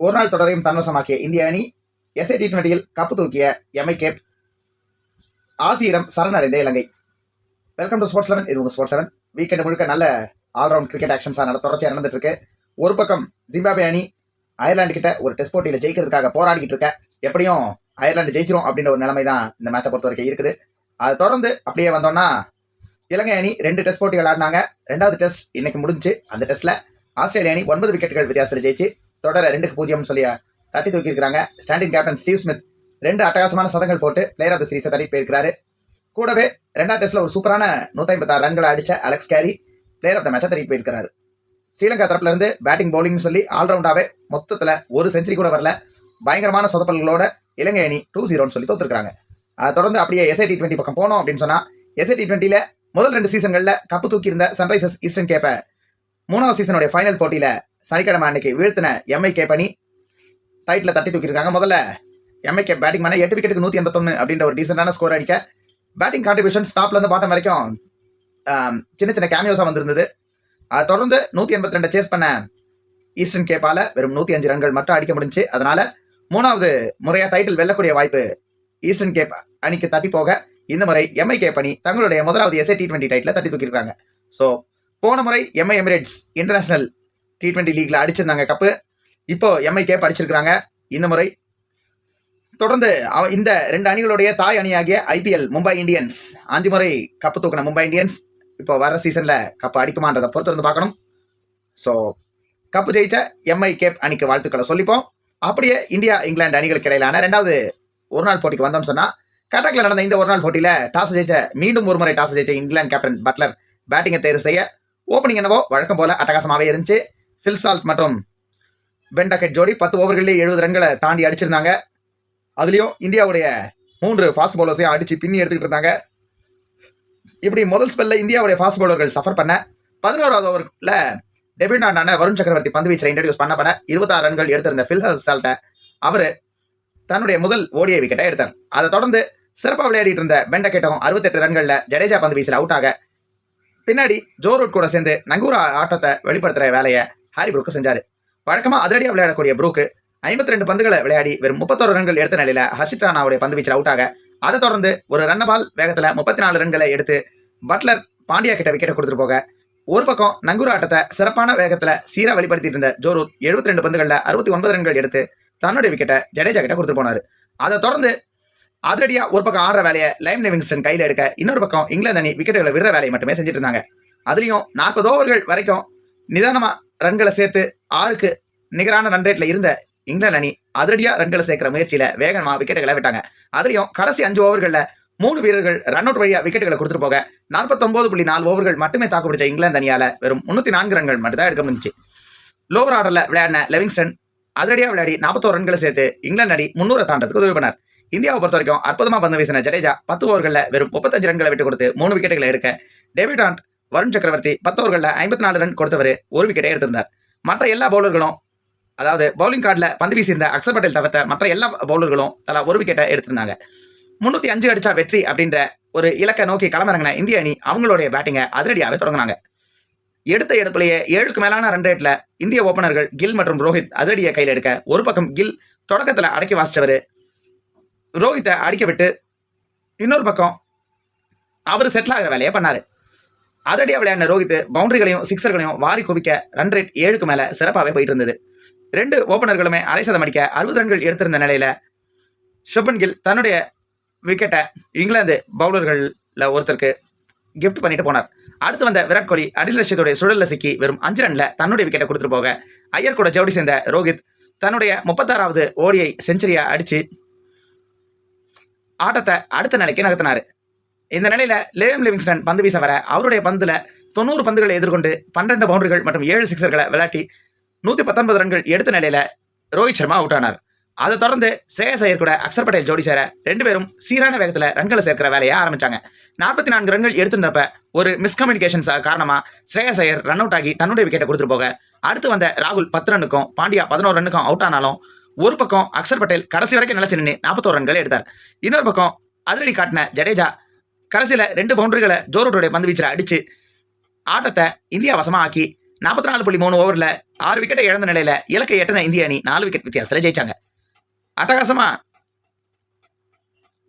ஒரு நாள் தொடரையும் தன்வசமாக்கிய இந்திய அணி எஸ்ஐ டி டுவெண்டியில் கப்பு தூக்கிய எம்ஐ கேப் ஆசியிடம் சரணடைந்த இலங்கை. வெல்கம் டு ஸ்போர்ட்ஸ் லெவன் இது உங்கள் ஸ்போர்ட்ஸ் லெவன் வீக்கெண்டு முழுக்க நல்ல ஆல்ரவுண்ட் கிரிக்கெட் ஆக்ஷன்ஸாக நட தொடர்ச்சியாக நடந்துட்டு இருக்கு ஒரு பக்கம் ஜிம்பாபே அணி அயர்லாண்டு கிட்ட ஒரு டெஸ்ட் போட்டியில் ஜெயிக்கிறதுக்காக போராடிக்கிட்டு இருக்க. எப்படியும் அயர்லாந்து ஜெயிச்சிரும் அப்படின்ற ஒரு நிலைமை தான் இந்த மேட்சை பொறுத்த வரைக்கும் இருக்குது. அதை தொடர்ந்து அப்படியே வந்தோம்னா இலங்கை அணி ரெண்டு டெஸ்ட் போட்டிகள் ஆடினாங்க. ரெண்டாவது டெஸ்ட் இன்னைக்கு முடிஞ்சு அந்த டெஸ்ட்டில் ஆஸ்திரேலிய அணி ஒன்பது விக்கெட்டுகள் வித்தியாசத்தில் ஜெயிச்சு தொடர ரெண்டுக்கு பூஜ்ஜியம் சொல்லி தட்டி தூக்கி ஸ்டாண்டிங் கேப்டன் ஸ்டீவ் ஸ்மித் ரெண்டு அட்டகாசமான சதங்கள் போட்டு பிளேயர் ஆஃப் த சீரீஸை தட்டி போயிருக்கிறாரு. கூடவே ரெண்டாவது டெஸ்ட்ல ஒரு சூப்பரான நூத்தி ஐம்பத்தாறு ரன்களை அடிச்ச Alex Carey player of the மேட்சை தட்டி போயிருக்கிறாரு. ஸ்ரீலங்கா தரப்புலேருந்து பேட்டிங் பவுலிங்னு சொல்லி ஆல்ரவுண்டாவே மொத்தத்தில் ஒரு செஞ்சுரி கூட வரல. பயங்கரமான சொதப்பல்களோட இலங்கை அணி டூ ஜீரோன்னு சொல்லி தோத்துருக்காங்க அதை தொடர்ந்து அப்படியே எஸ்ஐ டி டுவெண்ட்டி பக்கம் போனோம் அப்படின்னு சொன்னால் எஸ்ஐ டி டுவெண்ட்டியில் முதல் ரெண்டு சீசன்களில் கப்பு தூக்கியிருந்த சன்ரைசர்ஸ் ஈஸ்டர்ன் கேப்பை மூணாவது சீசனுடைய ஃபைனல் போட்டியில் சனிக்கிழமை அன்னைக்கு வீழ்த்தின எம்ஐ பணி. டைட்டில் தட்டி தூக்கியிருக்காங்க. முதல்ல எம்ஐ பேட்டிங் பண்ண எட்டு விக்கெட்டுக்கு நூற்றி எண்பத்தொன்று அப்படின்ற ஒரு டீசெண்டான ஸ்கோர் அடிக்க. பேட்டிங் கான்ட்ரிபியூஷன் ஸ்டாப்லேருந்து பாட்டம் வரைக்கும் சின்ன சின்ன கேமியோஸாக வந்திருந்தது. அதை தொடர்ந்து நூற்றி எண்பத்தி ரெண்டு சேஸ் பண்ண ஈஸ்டர்ன் கேப்பால் வெறும் நூற்றி அஞ்சு ரன்கள் மட்டும் அடிக்க முடிஞ்சு அதனால் மூணாவது முறையாக டைட்டில் வெல்லக்கூடிய வாய்ப்பு ஈஸ்டர்ன் கேப் அணிக்கு தட்டி போக இந்த முறை எம்ஐ கேப் அணி தங்களுடைய முதலாவது எஸ்ஏ டி டுவெண்ட்டி டைட்டில் தட்டி தூக்கியிருக்காங்க. ஸோ போன முறை MI Emirates international T twenty லீக்ல அடிச்சிருந்தாங்க கப்பு இப்போ எம்ஐ கேப் அடிச்சிருக்காங்க இந்த முறை தொடர்ந்து இந்த ரெண்டு அணிகளுடைய தாய் அணியாகிய ஐபிஎல் மும்பை இந்தியன்ஸ். அஞ்சு முறை கப்பு தூக்கின மும்பை இந்தியன்ஸ். இப்போ வர சீசன்ல கப்பு அடிக்குமான்றதை பொறுத்து வந்து பார்க்கணும். ஸோ கப்பு ஜெயிச்ச எம்ஐ கேப் அணிக்கு வாழ்த்துக்களை சொல்லிப்போம். அப்படியே இந்தியா இங்கிலாந்து அணிகளுக்கு இடையிலான ரெண்டாவது ஒரு நாள் போட்டிக்கு வந்தோம் சொன்னால் கட்டக்கில் நடந்த இந்த ஒரு நாள் போட்டியில் டாஸ் ஜெயிச்ச மீண்டும் ஒரு முறை டாஸ் ஜெயிச்ச இங்கிலாந்து கேப்டன் பட்லர் பேட்டிங்கை தேர்வு செய்ய ஓப்பனிங் என்னவோ வழக்கம் போல அட்டகாசமாகவே இருந்துச்சு. ஃபில் சால்ட் மற்றும் பென்டக்கெட் ஜோடி பத்து ஓவர்களிலே எழுபது ரன்களை தாண்டி அடிச்சிருந்தாங்க. அதுலேயும் இந்தியாவுடைய மூன்று ஃபாஸ்ட் பவுலர்ஸையும் அடித்து பின்னி எடுத்துக்கிட்டு இருந்தாங்க. இப்படி முதல் ஸ்பெல்ல இந்தியாவுடைய ஃபாஸ்ட் பவுலர்கள் சஃபர் பண்ண பதினோராவது ஓவரில் டெபியூட் ஆண்டான வருண் சக்கரவர்த்தி பந்து வீச்சில் இன்ட்ரடியூஸ் பண்ணப்பட இருபத்தாறு ரன்கள் எடுத்திருந்த ஃபில் சால்ட்டை அவர் தன்னுடைய முதல் ஓடிய விக்கெட்டை எடுத்தார். அதை தொடர்ந்து சிறப்பாக விளையாடிட்டு இருந்த பெண்டக்கெட்டும் அறுபத்தெட்டு ரன்களில் ஜடேஜா பந்து வீசில் அவுட் ஆக. பின்னாடி ஜோரூட் கூட சேர்ந்து நங்கூரா ஆட்டத்தை வெளிப்படுத்துகிற வேலையை ஹாரி ப்ரூக்கு செஞ்சாரு. வழக்கமாக அதிரடியாக விளையாடக்கூடிய ப்ரூக்கு ஐம்பத்தி ரெண்டு பந்துகளை விளையாடி வெறும் முப்பத்தோரு ரன்கள் எடுத்த நிலையில ஹர்ஷித் ராணாவுடைய பந்து வீச்சில் அவுட் ஆக அதை தொடர்ந்து ஒரு ரன்னபால் பால் முப்பத்தி நாலு ரன்களை எடுத்து பட்லர் பாண்டியா கிட்ட விக்கெட்டை கொடுத்துட்டு போக ஒரு பக்கம் நங்கூர் ஆட்டத்தை சிறப்பான வேகத்தில் சீரா வெளிப்படுத்திட்டு இருந்த ஜோரூத் 72 ரெண்டு பந்துகளில் அறுபத்தி ஒன்பது ரன்கள் எடுத்து தன்னுடைய விக்கெட்டை ஜடேஜா கிட்ட கொடுத்துட்டு போனாரு. அதை தொடர்ந்து அதிரடியாக ஒரு பக்கம் ஆடுற வேலையை லைம் லிவிங்ஸ்டன் கையில் எடுக்க இன்னொரு பக்கம் இங்கிலாந்து அணி விக்கெட்டுகளை விடுற வேலையை மட்டுமே செஞ்சுட்டு இருந்தாங்க. அதுலேயும் நாற்பது ஓவர்கள் வரைக்கும் நிதானமாக ரன்களை சேர்த்து ஆறுக்கு நிகரான ரன் ரேட்ல இருந்த இங்கிலாந்து அணி அதிரடியா ரன்களை சேர்க்கிற முயற்சியில வேகமா விக்கெட்டுகளை விட்டாங்க. அதுலயும் கடைசி அஞ்சு ஓவர்களில் மூணு வீரர்கள் ரன் அவுட் வழியா விக்கெட்டுகளை கொடுத்துட்டு போக நாற்பத்தொன்பது புள்ளி நாலு ஓவர்கள் மட்டுமே தாக்கு பிடிச்ச இங்கிலாந்து அணியால வெறும் முன்னூத்தி நான்கு ரன்கள் மட்டும் தான் எடுக்க முடிஞ்சு லோவர் ஆர்டர்ல விளையாடின லெவிங்ஸ்டன் அதிரடியா விளையாடி நாற்பத்தோரு ரன்களை சேர்த்து இங்கிலாந்து அணி முன்னூறு தாண்டதுக்கு உதவி பண்ணார். இந்தியாவை பொறுத்த வரைக்கும் அற்புதமா பந்து வீசின ஜடேஜா பத்து ஓவர்களில் வெறும் முப்பத்தஞ்சு ரன்களை விட்டு கொடுத்து மூணு விக்கெட்டுகளை எடுக்க டேவிட் ஆண்ட் வருண் சக்கரவர்த்தி பத்து ஓவர்களில் ஐம்பத்தி நாலு ரன் கொடுத்தவர் ஒரு விக்கெட்டை எடுத்திருந்தார். மற்ற எல்லா பவுலர்களும் அதாவது பவுலிங் கார்டில் பந்து வீசியிருந்த அக்சர் பட்டேல் தவிர்த்த மற்ற எல்லா பவுலர்களும் தலா ஒரு விக்கெட்டை எடுத்திருந்தாங்க. முந்நூற்றி அஞ்சு அடிச்சா வெற்றி அப்படின்ற ஒரு இலக்கை நோக்கி களமிறங்கின இந்திய அணி அவங்களுடைய பேட்டிங்கை அதிரடியாகவே தொடங்கினாங்க. எடுத்த எடுப்பிலேயே ஏழுக்கு மேலான ரன் ரேட்டில் இந்திய ஓப்பனர்கள் கில் மற்றும் ரோஹித் அதிரடியை கையில் எடுக்க ஒரு பக்கம் கில் தொடக்கத்தில் அடக்கி வாசித்தவர் ரோஹித்தை அடிக்க விட்டு இன்னொரு பக்கம் அவர் செட்டில் ஆகிற வேலையை பண்ணார். அதிரடியா விளையாடின ரோஹித் பவுண்டரிகளையும் சிக்ஸர்களையும் வாரி குவிக்க ரன் ரேட் ஏழுக்கு மேலே சிறப்பாகவே போயிட்டு இருந்தது ரெண்டு ஓபனர்களுமே அரை சதம் அடிக்க அறுபது ரன்கள் எடுத்திருந்த நிலையில் ஷுபன் கில் தன்னுடைய விக்கெட்டை இங்கிலாந்து பவுலர்களில் ஒருத்தருக்கு கிஃப்ட் பண்ணிட்டு போனார். அடுத்து வந்த விராட் கோலி அடில் ரஷீதோடைய சுழலில் சிக்கி வெறும் அஞ்சு ரன்ல தன்னுடைய விக்கெட்டை கொடுத்துட்டு போக ஐயர் கூட ஜவுடி சேர்ந்த ரோஹித் தன்னுடைய முப்பத்தாறாவது ஓடியை செஞ்சுரியா அடிச்சு ஆட்டத்தை அடுத்த நிலைக்கு நகர்த்தினார். இந்த நிலையில லேம் லிவிங்ஸ்டன் பந்து வீச வர அவருடைய பந்துல தொண்ணூறு பந்துகளை எதிர்கொண்டு பன்னெண்டு பவுண்டரிகள் மற்றும் ஏழு சிக்ஸர்களை விளையாட்டி நூத்தி பத்தொன்பது ரன்கள் எடுத்த நிலையில ரோஹித் சர்மா அவுட் ஆனார். அதை தொடர்ந்து ஸ்ரேயஸ் ஐயர் கூட அக்சர் பட்டேல் ஜோடி சேர ரெண்டு பேரும் சீரான வேகத்தில் ரன்களை சேர்க்கிற வேலையை ஆரம்பிச்சாங்க. நாற்பத்தி நான்கு ரன்கள் எடுத்திருந்தப்ப ஒரு மிஸ்கம்யூனிகேஷன்ஸ் காரணமாக ஸ்ரேயஸ் ஐயர் ரன் அவுட் ஆகி தன்னுடைய விக்கெட்டை கொடுத்துட்டு போக அடுத்து வந்த ராகுல் பத்து ரன்னுக்கும் பாண்டியா பதினோரு ரன்னுக்கும் அவுட் ஆனாலும் ஒரு பக்கம் அக்சர் பட்டேல் கடைசி வரைக்கும் நிலச்சி நின்று நாற்பத்தோரு ரன்கள் எடுத்தார். இன்னொரு பக்கம் அதிரடி காட்டின ஜடேஜா கடைசியில் ரெண்டு பவுண்டரிகளை ஜோரூட்டோடைய பந்து வீச்சில் அடிச்சு ஆட்டத்தை இந்தியா வசமாக ஆக்கி நாற்பத்தி நாலு புள்ளி மூணு ஓவரில் ஆறு விக்கெட்டை இழந்த நிலையில் இலக்கை எட்டின இந்திய அணி நாலு விக்கெட் வித்தியாசத்தில் ஜெயிச்சாங்க. அட்டகாசமாக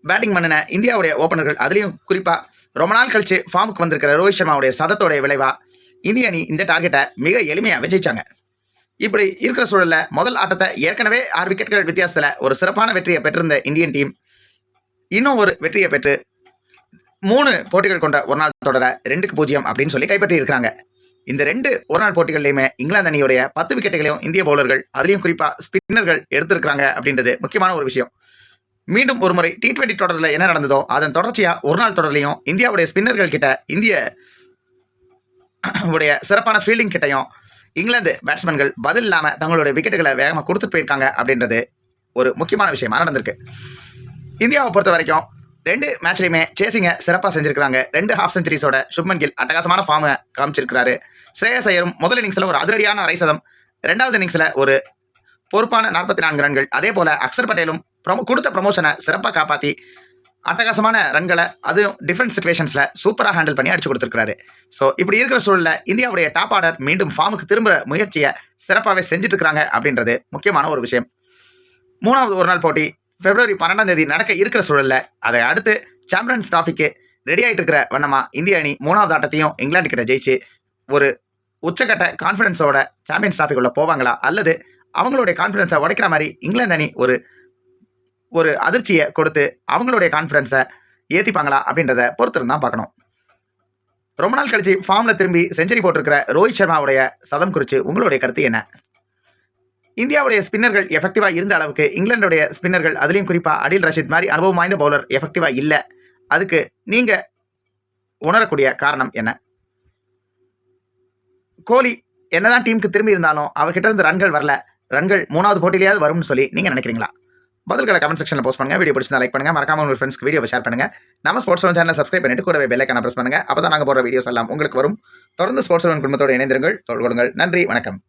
பேட்டிங் பண்ணின இந்தியாவுடைய ஓப்பனர்கள் அதுலேயும் குறிப்பாக ரொம்ப நாள் கழித்து ஃபார்முக்கு வந்திருக்கிற ரோஹித் சர்மாவுடைய சதத்தோடைய விளைவாக இந்திய அணி இந்த டார்கெட்டை மிக எளிமையாக விஜயிச்சாங்க இப்படி இருக்கிற சூழலில் முதல் ஆட்டத்தை ஏற்கனவே ஆறு விக்கெட்கள் வித்தியாசத்தில் ஒரு சிறப்பான வெற்றியை பெற்றிருந்த இந்தியன் டீம் இன்னும் ஒரு வெற்றியை பெற்று மூணு போட்டிகள் கொண்ட ஒரு நாள் தொடரை ரெண்டுக்கு பூஜ்ஜியம் அப்படின்னு சொல்லி கைப்பற்றி இருக்காங்க இந்த ரெண்டு ஒரு நாள் போட்டிகள்லையுமே இங்கிலாந்து அணியுடைய பத்து விக்கெட்டுகளையும் இந்திய பவுலர்கள் அதுலேயும் குறிப்பாக ஸ்பின்னர்கள் எடுத்திருக்கிறாங்க அப்படின்றது முக்கியமான ஒரு விஷயம். மீண்டும் ஒரு முறை டி டுவெண்ட்டி தொடரில் என்ன நடந்ததோ அதன் தொடர்ச்சியாக ஒரு நாள் தொடர்லையும் இந்தியாவுடைய ஸ்பின்னர்கள் கிட்ட இந்திய உடைய சிறப்பான ஃபீல்டிங் கிட்டையும் இங்கிலாந்து பேட்ஸ்மேன்கள் பதில் இல்லாமல் தங்களுடைய விக்கெட்டுகளை வேகமாக கொடுத்துட்டு போயிருக்காங்க அப்படின்றது ஒரு முக்கியமான விஷயமா நடந்திருக்கு. இந்தியாவை பொறுத்த வரைக்கும் ரெண்டு மேட்ச்லையுமே சேசிங்க சிறப்பாக செஞ்சிருக்காங்க ரெண்டு ஹாஃப் செஞ்சுரிஸோட சுப்மன் கில் அட்டகாசமான ஃபார்மை காமிச்சிருக்கிறாரு. ஸ்ரேயஸ் ஐயரும் முதல் இன்னிங்ஸில் ஒரு அதிரடியான அரை சதம் ரெண்டாவது இன்னிங்ஸில் ஒரு பொறுப்பான நாற்பத்தி நான்கு ரன்கள். அதே போல் அக்சர் பட்டேலும் ப்ரொமோ கொடுத்த ப்ரொமோஷனை சிறப்பாக காப்பாற்றி அட்டகாசமான ரன்களை அதுவும் டிஃப்ரெண்ட் சுச்சுவேஷன்ஸில் சூப்பராக ஹேண்டில் பண்ணி அடிச்சு கொடுத்துருக்காரு ஸோ இப்படி இருக்கிற சூழலில் இந்தியாவுடைய டாப் ஆர்டர் மீண்டும் ஃபார்முக்கு திரும்ப முயற்சியை சிறப்பாகவே செஞ்சுட்டு இருக்கிறாங்க அப்படின்றது முக்கியமான ஒரு விஷயம். மூணாவது ஒரு நாள் போட்டி பிப்ரவரி பன்னெண்டாம் தேதி நடக்க இருக்கிற சூழல்ல அதை அடுத்து சாம்பியன்ஸ் டிராஃபிக்கு ரெடி ஆயிட்டு இருக்கிற வண்ணமா இந்திய அணி மூணாவது ஆட்டத்தையும் இங்கிலாந்து கிட்ட ஜெயிச்சு ஒரு உச்சக்கட்ட கான்ஃபிடன்ஸோட சாம்பியன்ஸ் டிராஃபிக்குள்ள போவாங்களா? அல்லது அவங்களுடைய கான்ஃபிடன்ஸை உடைக்கிற மாதிரி இங்கிலாந்து அணி ஒரு ஒரு அதிர்ச்சியை கொடுத்து அவங்களுடைய கான்ஃபிடன்ஸை ஏற்றிப்பாங்களா அப்படின்றத பொறுத்திருந்து தான் பார்க்கணும். ரொம்ப நாள் கழிச்சு ஃபார்மில் திரும்பி செஞ்சுரி போட்டிருக்கிற ரோஹித் சர்மாவுடைய சதம் குறித்து உங்களுடைய கருத்து என்ன? இந்தியாவுடைய ஸ்பின்னர்கள் எஃபெக்டிவா இருந்த அளவுக்கு இங்கிலாந்துடைய ஸ்பின்னர்கள் அதுலயும் குறிப்பா அடில் ரஷித் மாதிரி அனுபவம் வாய்ந்த பவுலர் எஃபெக்டிவா இல்ல. அதுக்கு நீங்க உணரக்கூடிய காரணம் என்ன? கோலி என்னதான் டீமுக்கு திரும்பி இருந்தாலும் அவர்கிட்ட இருந்து ரன்கள் வரல. ரன்கள் மூணாவது போட்டியிலேயாவது வரும்னு சொல்லி நீங்க நினைக்கிறீங்களா? பதில்களை கமெண்ட் செக்ஷனில் போஸ்ட் பண்ணுங்க. வீடியோ பிடிச்சிருந்தா லைக் பண்ணுங்க. மறக்காம உங்கள் ஃப்ரெண்ட்ஸ்க்கு வீடியோ ஷேர் பண்ணுங்க. நம்ம ஸ்போர்ட்ஸ் சேனல் சப்ஸ்கிரைப் பண்ணிட்டு கூடவே பெல் ஐக்கான பிரஸ் அப்போ தான் நாங்கள் போடுற வீடியோஸ் எல்லாம் உங்களுக்கு வரும். தொடர்ந்து ஸ்போர்ட்ஸ் குடும்பத்தோடு இணைந்திருங்கள். தொடர்கொள்ளுங்கள் நன்றி. வணக்கம்.